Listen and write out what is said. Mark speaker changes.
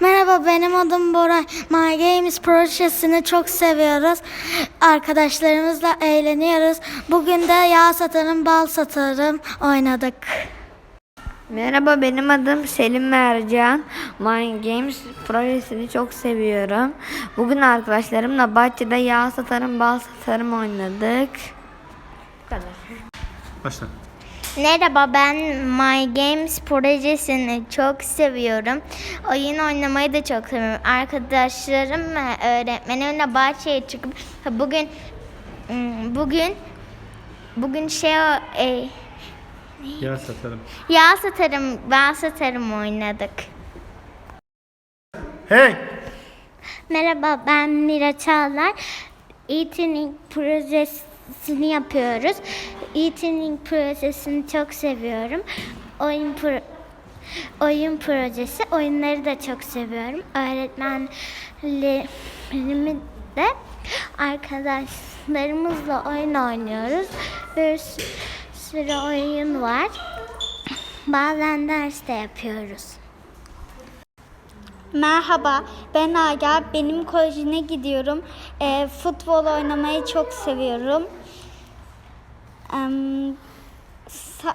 Speaker 1: Merhaba benim adım Boray. My Games projesini çok seviyoruz. Arkadaşlarımızla eğleniyoruz. Bugün de yağ satarım, bal satarım oynadık.
Speaker 2: Merhaba benim adım Selim Mercan. Mind Games projesini çok seviyorum. Bugün arkadaşlarımla bahçede yağ satarım, bal satarım oynadık. Bu kadar.
Speaker 3: Başla.
Speaker 4: Merhaba ben My Games projesini çok seviyorum. Oyun oynamayı da çok seviyorum. Arkadaşlarım ve öğretmenimle bahçeye çıkıp bugün hmm, bugün bugün şey e,
Speaker 3: Yağ satarım.
Speaker 4: yağ satarım, ben satarım oynadık.
Speaker 3: Hey!
Speaker 4: Merhaba ben Mira Çağlar. E-Training projesini yapıyoruz. E-Training projesini çok seviyorum. Oyun pro- oyun projesi, oyunları da çok seviyorum. Öğretmenlerimi de arkadaşlarımızla oyun oynuyoruz. Bir sü- sürü oyun var. Bazen ders de yapıyoruz.
Speaker 5: Merhaba, ben Aga. Benim kolejine gidiyorum. Eee, futbol oynamayı çok seviyorum. um so